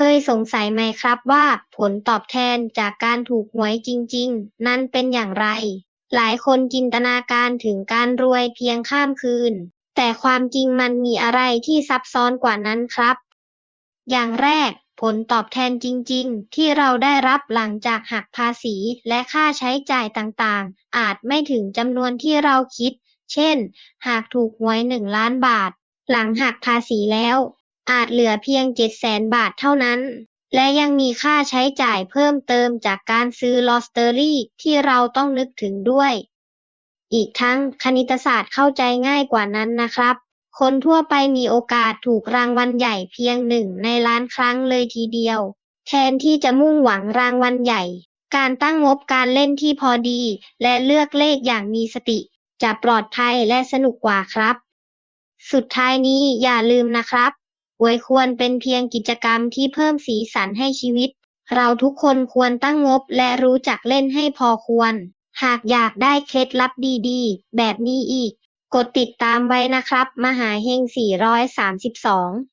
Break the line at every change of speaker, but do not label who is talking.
เคยสงสัยไหมครับว่าผลตอบแทนจากการถูกหวยจริง ๆ นั้นเป็นอย่างไร หลายคนจินตนาการถึงการรวยเพียงข้ามคืน แต่ความจริงมันมีอะไรที่ซับซ้อนกว่านั้นครับ อย่างแรก ผลตอบแทนจริง ๆ ที่เราได้รับหลังจากหักภาษีและค่าใช้จ่ายต่างๆ อาจไม่ถึงจำนวนที่เราคิด เช่น หากถูกหวยหนึ่งล้านบาท หลังหักภาษีแล้ว อาจเหลือเพียง700,000บาทเท่านั้น และยังมีค่าใช้จ่ายเพิ่มเติมจากการซื้อลอตเตอรี่ที่เราต้องนึกถึงด้วย อีกทั้งคณิตศาสตร์เข้าใจง่ายกว่านั้นนะครับ คนทั่วไปมีโอกาสถูกรางวัลใหญ่เพียงหนึ่งในล้านครั้งเลยทีเดียว แทนที่จะมุ่งหวังรางวัลใหญ่ การตั้งงบการเล่นที่พอดี และเลือกเลขอย่างมีสติ จะปลอดภัยและสนุกกว่าครับ สุดท้ายนี้อย่าลืมนะครับ อวยควรเป็นเพียงกิจกรรมที่เพิ่มสีสันให้ชีวิต เราทุกคนควรตั้งงบและรู้จักเล่นให้พอควร หากอยากได้เคล็ดลับดีๆ แบบนี้อีก กดติดตามไว้นะครับ มหาเฮง 432